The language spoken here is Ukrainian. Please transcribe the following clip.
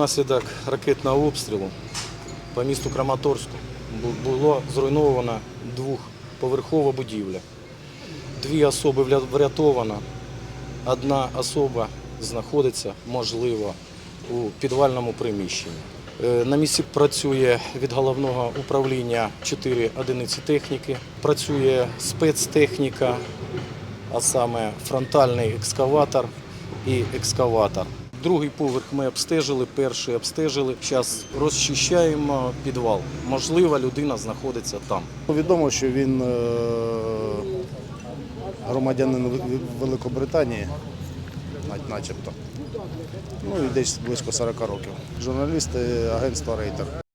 Внаслідок ракетного обстрілу по місту Краматорську бу- було зруйновано двохповерхова будівля. Дві особи врятовано, одна особа знаходиться, можливо, у підвальному приміщенні. Е, На місці працює від головного управління 4 одиниці техніки, працює спецтехніка, а саме фронтальний екскаватор і екскаватор. Другий поверх ми обстежили, перший обстежили. Зараз розчищаємо підвал. Можливо, людина знаходиться там. Відомо, що він е, громадянин Великобританії, начебто. Ну і десь близько 40 років. Журналіст е, агентства Рейтер.